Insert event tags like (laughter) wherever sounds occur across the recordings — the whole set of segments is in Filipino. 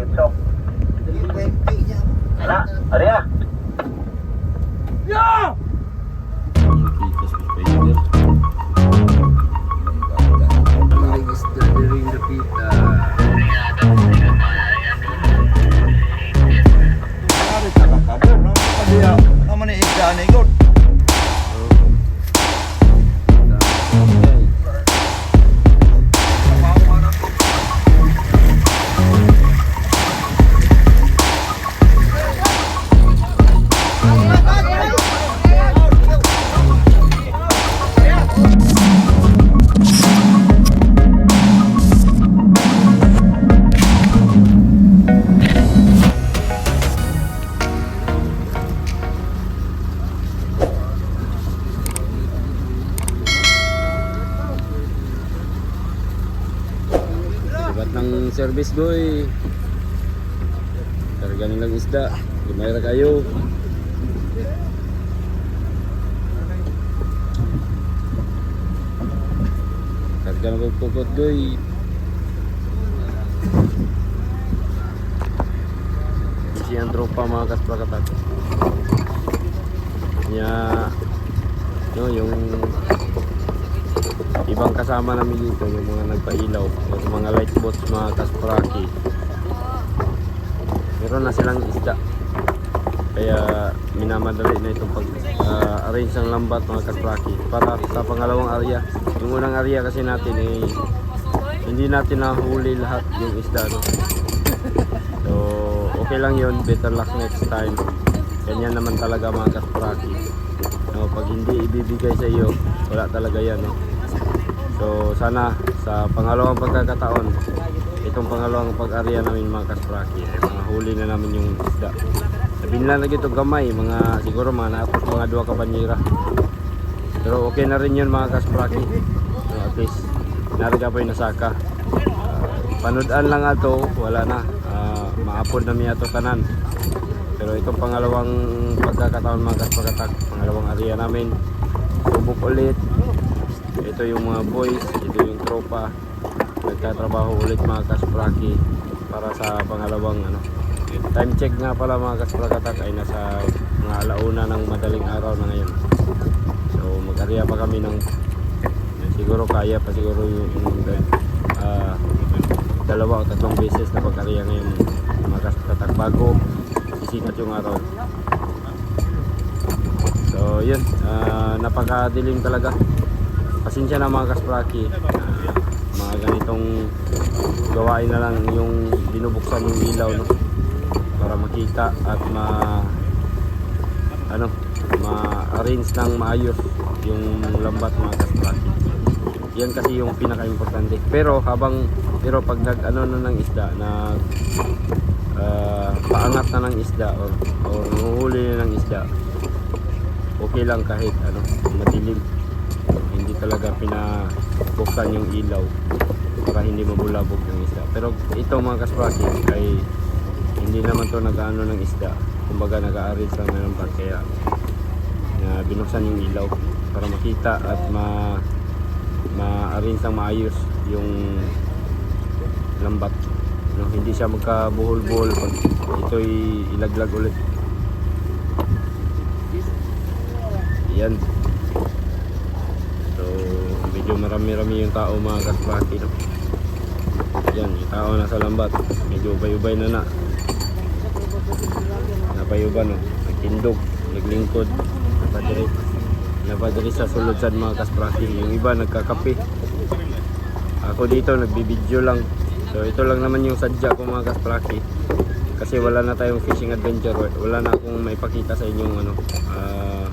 Dito. Wala. Ano yan? Kita sa spider. Ligis na Sibat ng service boy. Karga nilang isda. Lumayra kayo. Karga na pagpukot boy. Si ang tropa mga kasprakatak. Niya, no, yung ibang kasama namin dito yung mga nagpailaw yung mga light boats mga kaspraki meron na silang isda. Kaya minamadali na itong pag ah, arrange ng lambat mga kaspraki para sa pangalawang area. Yung unang area kasi natin eh hindi natin nahuli lahat yung isda no? so okay lang yun. Better luck next time. Ganyan naman talaga mga kaspraki no, pag hindi ibibigay sa iyo wala talaga yan no? So sana sa pangalawang pagkakataon, itong pangalawang pag-area namin mga kaspraki, ay mga huli na namin yung isda. Sabihin lang lagi ito gamay, mga siguro mga naapos mga dua kabanyera. Pero okay na rin yun mga kaspraki. So, at least nariga pa yung nasaka. Uh, panudan lang ato, wala na. Uh, maapod na miya to tanan. Pero itong pangalawang pagkakataon mga kasprakatak, pangalawang area namin, subok ulit, ito yung mga boys, ito yung tropa. Nagtatrabaho ulit mga kaspraki para sa pangalawang ano. Time check nga pala mga kasprakatak ay nasa mga alauna ng madaling araw na ngayon. So mag-area pa kami ng siguro kaya pa siguro yung, yung ah, dalawa o tatlong beses na pag-area ngayon mga kasprakatak bago sisikat yung araw. So yun, ah, napakadilim talaga pasensya na mga kaspraki Ah, mga ganitong gawain na lang yung binubuksan yung ilaw no? Para makita at ma ano ma-arrange ng maayos yung lambat mga kaspraki yan kasi yung pinaka-importante. Pero habang pero pag nag ano na ng isda na ah, paangat na ng isda or, or nuhuli na ng isda okay lang kahit ano madilim talaga pinabuksan yung ilaw para hindi mabulabog yung isda. Pero ito mga kaspraki ay hindi naman to nag-ano ng isda. Kumbaga nag-aaris lang ng bag kaya na binuksan yung ilaw para makita at ma ma-arrange ng maayos yung lambat. No, hindi siya magkabuhol-buhol pag ito'y ilaglag ulit. Yan medyo marami-rami yung tao mga kasbati. No? Yan, yung tao nasa lambat. Medyo ubay-ubay na na. Napayuban, no? Nagtindog, naglingkod. Napadiri. Napadiri sa sulod sa mga kasprati. Yung iba nagkakape. Ako dito, nagbibideo lang. So, ito lang naman yung sadya ko mga kasprati. Kasi wala na tayong fishing adventure. Wala na akong maipakita sa inyong ano, ah,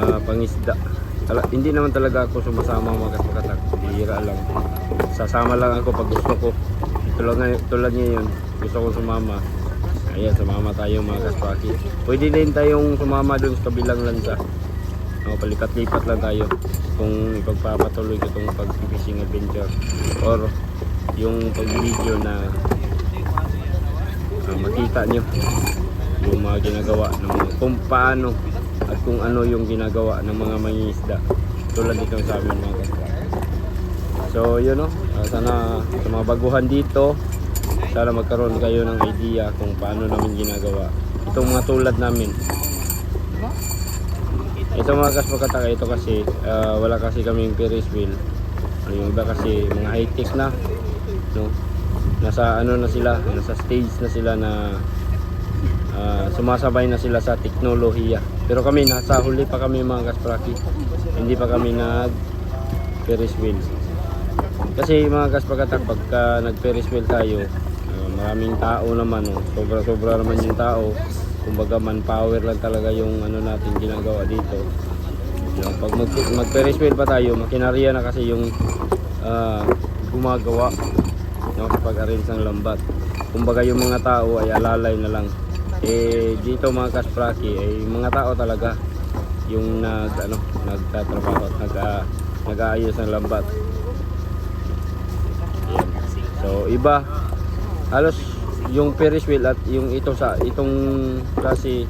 ah, pangisda. Tala, hindi naman talaga ako sumasama mga kasmakatak. Bihira lang. Sasama lang ako pag gusto ko. Tulad, ngay- tulad ngayon, gusto kong sumama. Ayan, sumama tayo mga kaspaki. Pwede din tayong sumama dun sa kabilang lansa. No, palipat-lipat lang tayo kung ipagpapatuloy ko itong pag-fishing adventure or yung pag-video na ah, makita nyo yung mga ginagawa ng kung paano at kung ano yung ginagawa ng mga mangingisda tulad nito sa amin mga kaswa so yun no Ah, sana sa mga baguhan dito sana magkaroon kayo ng idea kung paano namin ginagawa. Itong mga tulad namin. Ito mga kaspakataka, ito kasi ah, wala kasi kaming Ferris wheel. Yung iba kasi mga high-tech na. No? Nasa ano na sila, nasa stage na sila na ah, sumasabay na sila sa teknolohiya. Pero kami, nasa huli pa kami mga kaspraki. Hindi pa kami nag Ferris wheel. Kasi mga kaspakatak, pagka nag Ferris wheel tayo, ah, maraming tao naman, oh. sobra-sobra naman yung tao. Kumbaga manpower lang talaga yung ano natin ginagawa dito. Pag mag, mag Ferris wheel pa tayo, makinarya na kasi yung ah, gumagawa no, pag-arrange ng lambat. Kumbaga yung mga tao ay alalay na lang. Eh dito mga kaspraki ay mga tao talaga yung nag ano nagtatrabaho at nag ah, nag-aayos ng lambat. Yan. So iba halos yung Ferris wheel at yung ito sa itong klase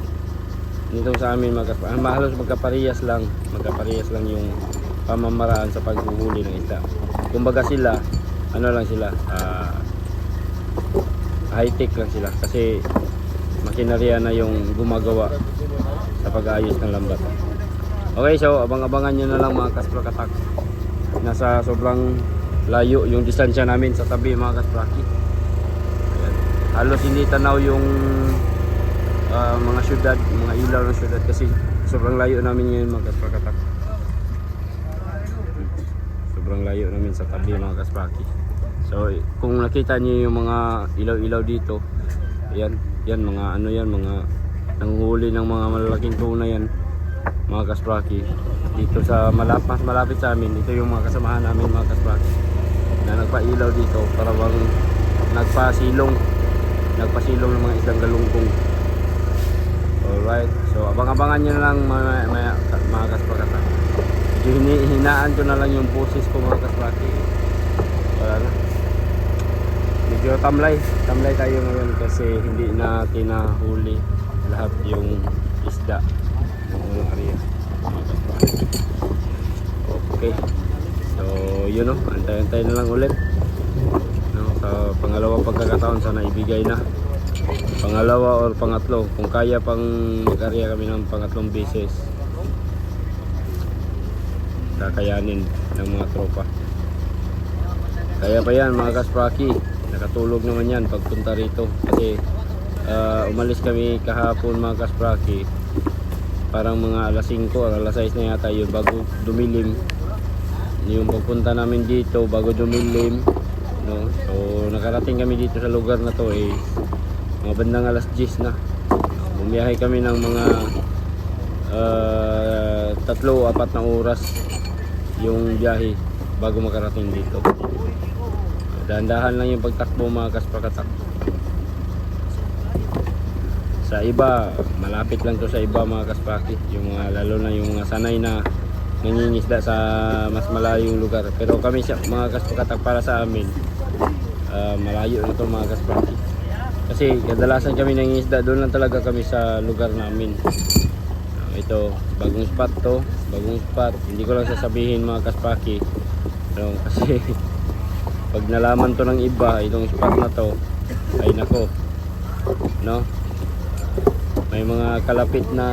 nitong sa amin mga kaspa, ah, halos magkaparehas lang magkaparehas lang yung pamamaraan sa paghuhuli ng isda kumbaga sila ano lang sila ah, high tech lang sila kasi makinarya na yung gumagawa sa pag-aayos ng lambat. Okay so abang-abangan nyo na lang mga kasprakatak nasa sobrang layo yung distansya namin sa tabi mga kaspraki Ayan. halos hindi tanaw yung ah, mga syudad, mga ilaw ng syudad kasi sobrang layo namin ngayon mga kasprakatak sobrang layo namin sa tabi mga kaspaki so kung nakita niyo yung mga ilaw-ilaw dito yan, yan mga ano yan mga nanguhuli ng mga malalaking tuna yan mga kaspraki dito sa malap, mas malapit sa amin ito yung mga kasamahan namin mga kaspraki na nagpailaw dito para bang nagpasilong nagpasilong ng mga isang galungkong alright so abang-abangan nyo na lang mga, mga, mga kaspraki medyo hini- hinaan ko na lang yung poses ko mga kaspraki wala na medyo tamlay tamlay tayo ngayon kasi hindi natin nahuli lahat yung isda ng unang area. Okay so yun o antay-antay na lang ulit. No, sa pangalawang pagkakataon sana ibigay na. Pangalawa or pangatlo kung kaya pang mag-area kami ng pangatlong beses kakayanin ng mga tropa. Kaya pa yan mga kaspraki nakatulog naman yan pagpunta rito. Kasi ah, umalis kami kahapon mga kaspraki. Parang mga alas 5 or alas 6 na yata yun bago dumilim. Yung pagpunta namin dito bago dumilim no? So nakarating kami dito sa lugar na to eh mga bandang alas 10 na. Bumiyahe kami ng mga ah, tatlo apat na oras yung biyahe bago makarating dito dahan-dahan lang yung pagtakbo mga kaspakatak sa iba malapit lang to sa iba mga kaspaki yung mga lalo na yung mga sanay na nangingisda sa mas malayong lugar. Pero kami siya mga kaspakatak para sa amin ah, malayo na to mga kaspaki kasi kadalasan kami nangingisda doon lang talaga kami sa lugar namin. Ah, ito bagong spot to bagong spot. Hindi ko lang sasabihin mga kaspaki pero kasi (laughs) pag nalaman to ng iba itong spot na to ay nako no? May mga kalapit na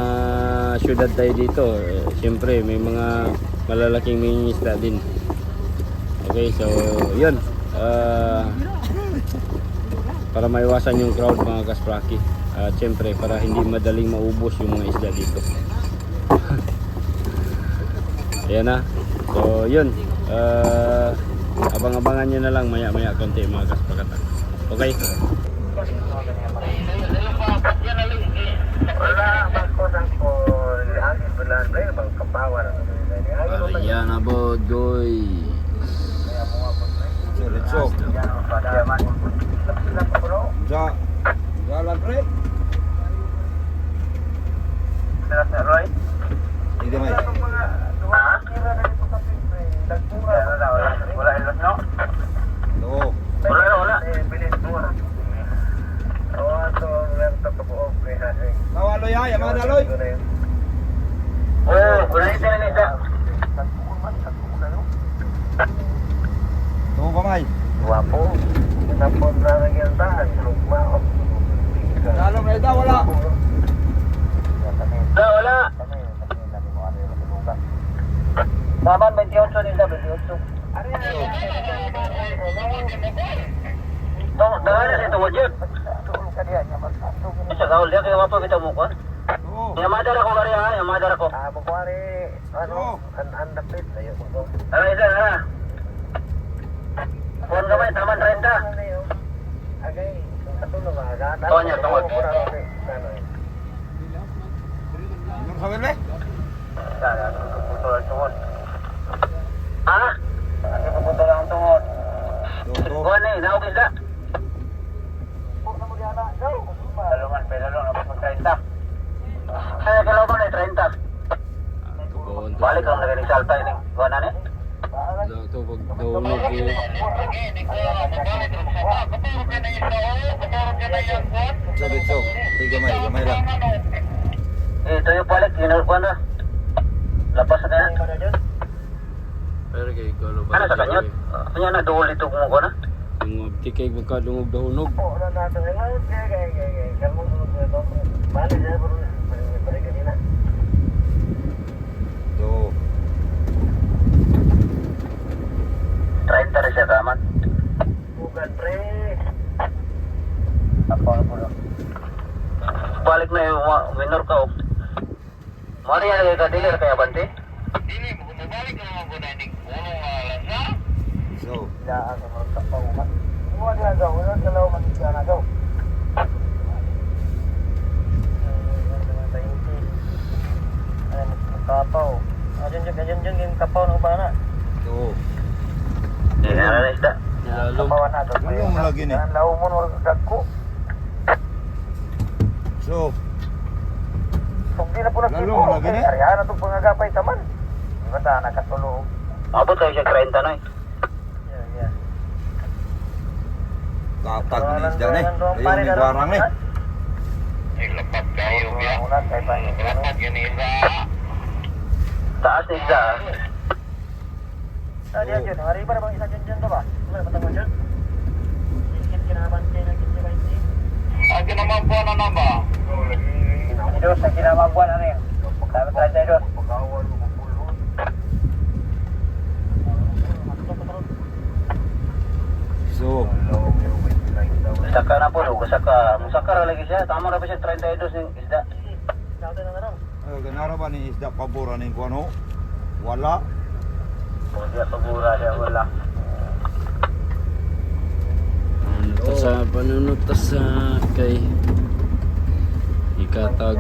syudad tayo dito. Eh, siyempre may mga malalaking mingisda din. Okay so yun. Ah, para maiwasan yung crowd mga kaspraki. At siyempre para hindi madaling maubos yung mga isda dito. (laughs) Ayan na. So yun. Ah, abang-abangan nyo na lang maya maya konti mga kaspakatan okay Ayan na bodoy Diretso. Ja. Jalan pre. Hindi may. Oo. Aloy ha, Yamada Aloy. Oh, kulay sa nita. Tungo ka, May. Wapo. Tapos na rin yung tahan. Lugmaon. Dalong na ito, wala. Da, wala. Naman, 28 nila, 28. Ari, ari, ari. Tunggu, dengar itu wajib. Tunggu, kalian. Sa kaul dia kaya mapa kita mo ko. Oo. Yamadar ako kari ha, yamadar ako. Ah, bukwari, ano, Oo. an andapit, ayo mo. Tara isa, tara. Kuhan ka ba, taman 30. Ano yun? Agay, katulong nga, gata. Tungod niya, tungod. Ano eh. Ano sa wala? Tara, puputol ang tungod. Ha? Hindi puputol ang tungod. Oo. Kuhan eh, naugis ka. Dalungan, pedalungan, napapag 30. Ay, kailangan mo na 30. Tugon to. Balik ang nagaling salta ini. Kuhan na ni. Daw to pag daunog eh. Sabi so. Di gamay, gamay lang. Eh, yung balik, yun kuhan na. Lapas na kaya. Pero kay kalo Ano sa kanyot? Kanya na duol ito ko na. Yung abdi kay magkadungog daunog. Oo, na gay, gay. Kalmo mo ko ito. Bali, siya, bro. Balik kanina. So, 30 rin siya taman. Bukan, pre. Ako na po na. Balik na yung minor ka oh. Mari yan ka dealer kaya bante? Daw? Ano nga daw? Manisya na daw. Kapaw. Ajan jeng, ajan jeng yung kapaw ng bana. So, Eh, ano na isda? Kapawan na to. Ano mo lagi ni? Ang law mo nung dagko. so. Kung di na po Lalo, nagkipo, lagi ni? Arihan na itong pangagapay taman. Di ba ta, nakatulo. Abot kayo siya 30 na eh. Kapag ni isda ni. Ayun ni barang ni. Ulat kay pa. Taas ni isda ah. Ah, diyan dyan. Hari ba na bang isa dyan dyan ka ba? Wala ba tamo dyan? Sikit kinabante na kitsi ba hindi? Dos na kinamagwan ano yun? Sabi 32. So, Saka na po, saka. Musaka lagi siya. Tama na ba siya 32 ng isda? Na uh, ganara ba ni isda pabura ni kuano? Wala. O siya pagura siya wala. Ano to sa panunod sa kay ikatag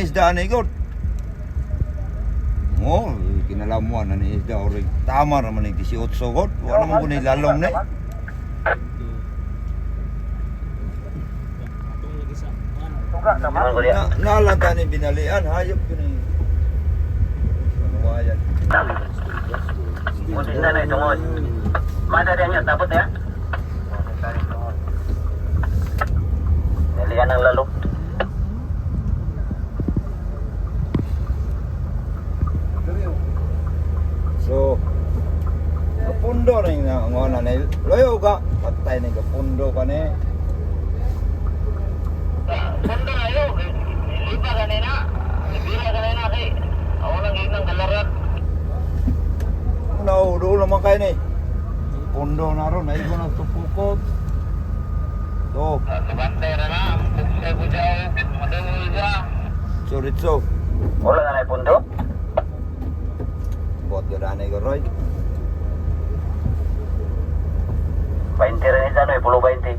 isda ni god. Mo, kinalamuan na ni isda ori. Tama naman ni 18 god. Wa naman ko ni lalong dia? Na, nalanta ni binalian hayop ko ni. Ano yan? Buti na na itungod. Mada dia niya tapos ya. Nalian ang lalo. Ang ano na loyo ka. Patay ni ka pundo ka ni. Punta na yun. Lipa kanina. Libira kanina kay. Ako lang kalarat. Ano do naman kay ni. Pundo na ron ay ko na tupukot. To, Sabantay na na. Ko dyan. Madawal siya. suritso. Wala na na pundo. Bot gadanay ko Roy. 20 rin isa no, pulo 20.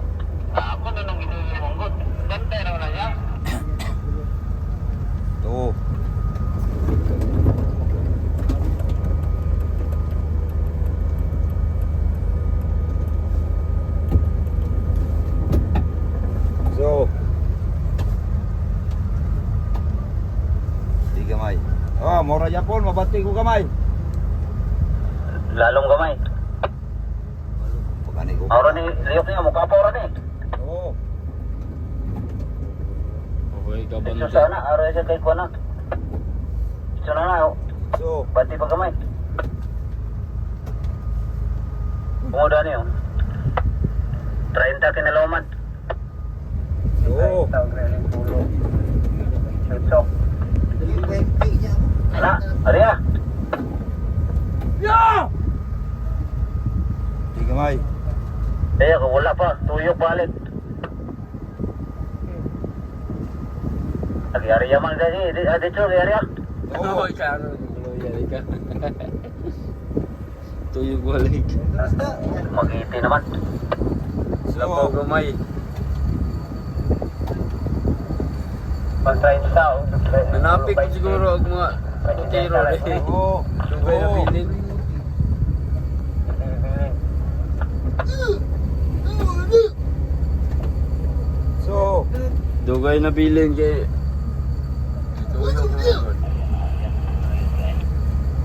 Ako na nang inumunggot. Bantay na na siya. To. So. Di gamay. Ah, mora Japon, mabati ko gamay. Lalong gamay. Pagani ko. Aura ni Liyok niya, mukha pa aura ni. Oo. Okay, Ito kabante. sana, aura siya kay Kuana. Ito na na, oh. So, Bati pa gamay. Bungoda niyo. 30 kinaloman. oo. Ito. Ana, Arya. Di gamay. Eh, kung wala pa, tuyok balik. Lagi Arya man kasi, di, ah, dito, lagi Arya. Oo. karo. Yari ka. Tuyog balik. Magiti naman. Sa tao. Nanapik ko siguro ang mga putiro eh. (laughs) Oo. Sungkay na bilin. So, Dugay na bilin kay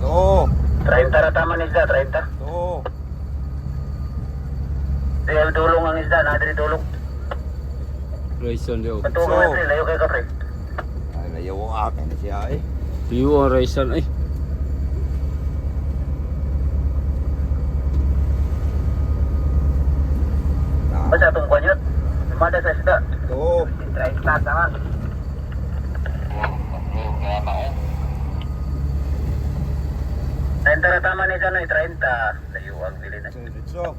oo. 30 na tama ni isda, 30. Oo. Dahil dulong ang dulong. Raison daw. Patuwa So- layo kay ka pre. Ay, layaw ang akin na siya eh. View ang raison ay. Na. Basta itong kanyot. Mada sa isda. Oo. 30 naman. Treinta na tama ni Sanoy, 30. Layo ang bili na. So,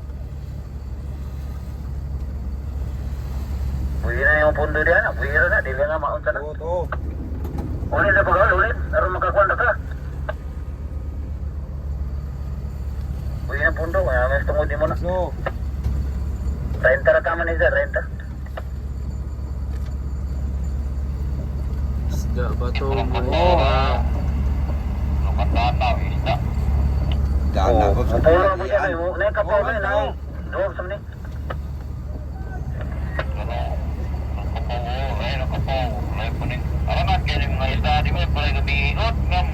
Buhi na yung pundo diyan, buhi na, dili nga maunta na. oo, oo. Ulit na pag ulit, aron makakuha na ka. Buhi na pundo, kaya mas tungod mo na. So, 30 na tama ni Sir, 30. Isda ba to mo? Oo. gana ko sa Puro mo siya, pagkakaian. may kapaw na yun, Oo, ay. Duwag sa mani.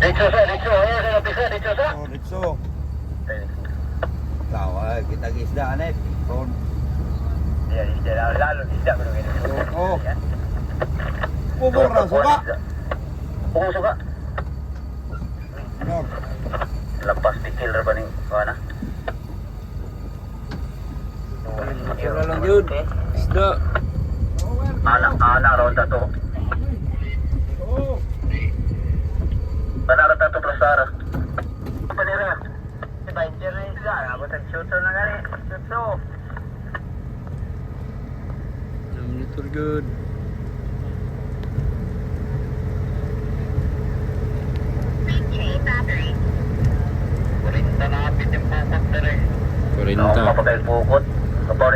Dito sa, dito, ayan sa napisa, dito sa. So, dito. Tawa, kita gisda na eh. Pon. Yan, isda na, lalo isda ko nung Oo. Pupor Oo, suka. Ano? Lapas di killer ba ni Kuana? Pura lang yun. Isda. Anak, anak ron tato. Oo. Anak ron tato plasara. Apa ni Raya? Si Bainjer na isda, abot ang shooter na gani. Shooter. Monitor good. Kurinta na apit yung pukot na rin. 40. kapag pukot. Kapaw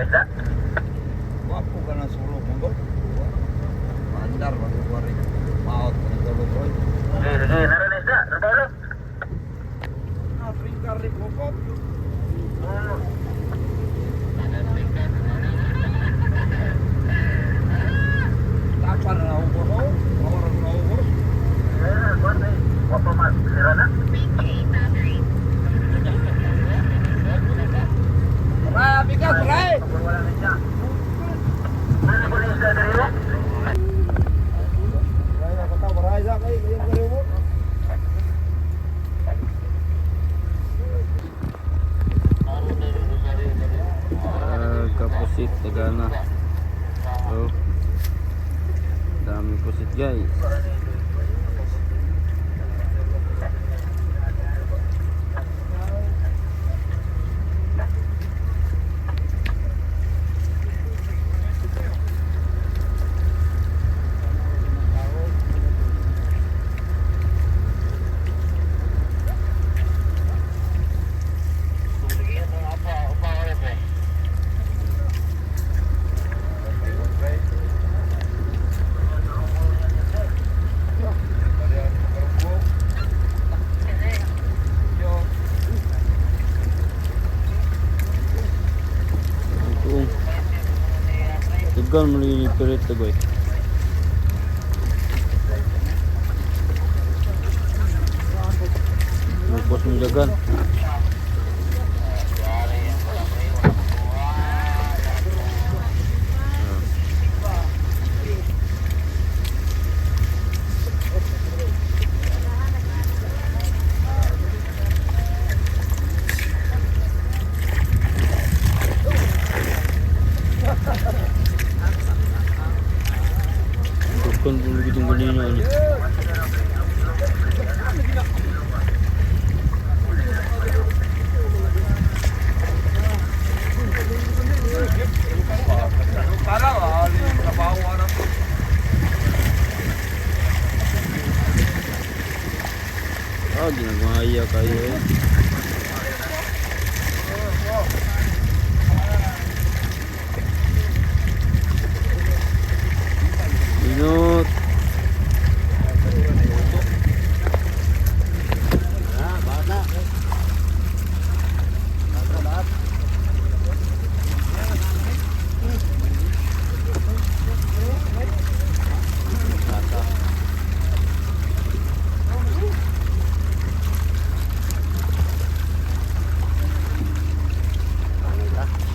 pusit tagana so oh. dami pusit guys. Yung pirit to boy. Lupos mo jagan. Tugan mo rin itong ganina. ano. Para ali trabaho ano. Ah, ginagaya kayo eh. Minut.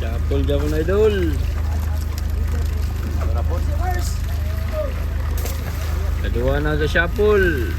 Shuffle dyan mo na idol. Kedua na sa shuffle.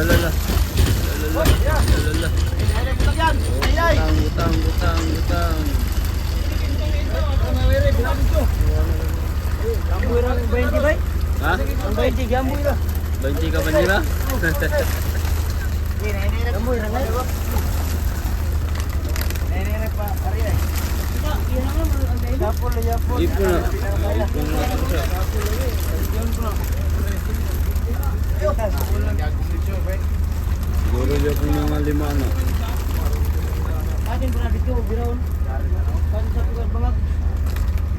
Lalala. Lalala. Lalala. Utang, utang, utang, utang. Gamboy ra 20 bay. Ha? Ang 20 gamboy ra. Banci ka ba nila? Gamboy ra na. Nene pa ari ay. Yapol, yapol. Ipon na. Ipon na. Siguro dyan kung mga lima na. Atin pernah dito, biraon. Kan sa tugas bangag.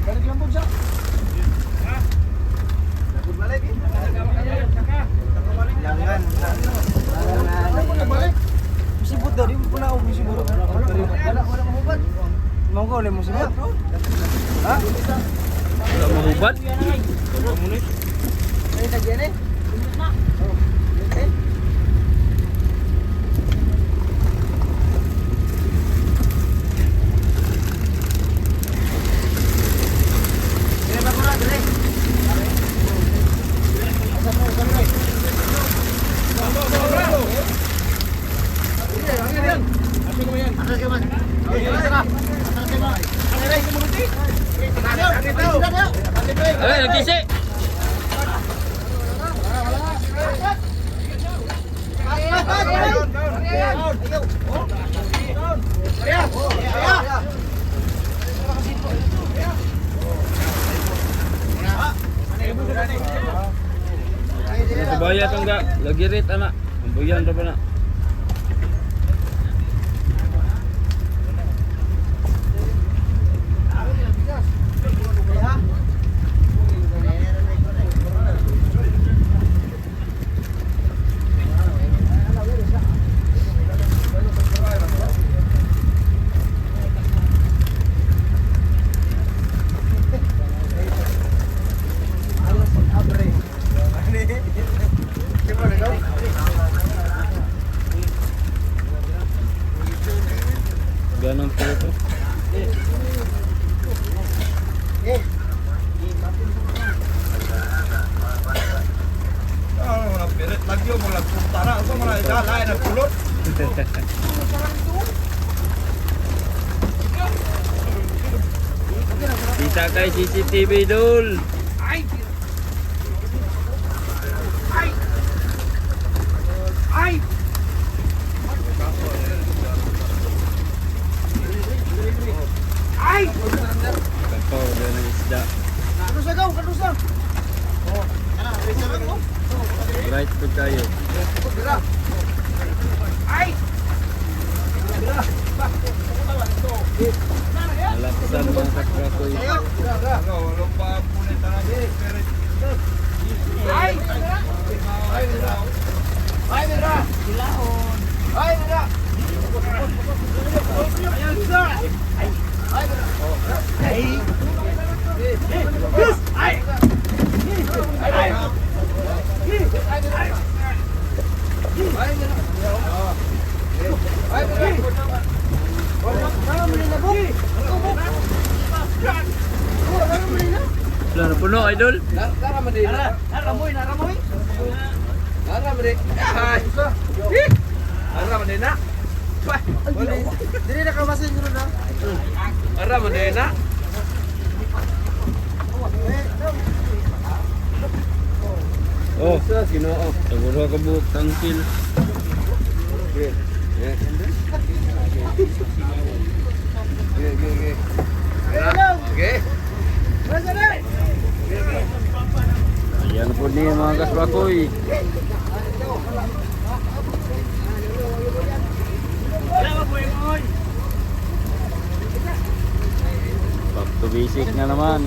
Balik lang po siya. Dapat balik eh. Langan. Balik. Musibot daw, di mo pula ako musibot. Wala, wala, wala mahubad. Monggo, ulit musibot. Ha? Wala mahubad. Ay, nagyan eh. Lagi rit anak. Ambuyan ra pa na. Ganun po ito. Ano mo lang pirit lagi mo lang kumpara ako mo lang ilalay na kulot. CCTV dul. Kapaw din ang isda. Kadusa gaw, kadusa. Right po tayo. Malapsan mga kakrakoy. Ano, wala pa punit na pirit. Wala na puno, idol. Nara, naramoy, naramoy. Dili na kamasin yun na. Oh, ginoo. Siguro ka buhok tangkil. Ayan po niya mga kasbakoy. Back to basic na naman.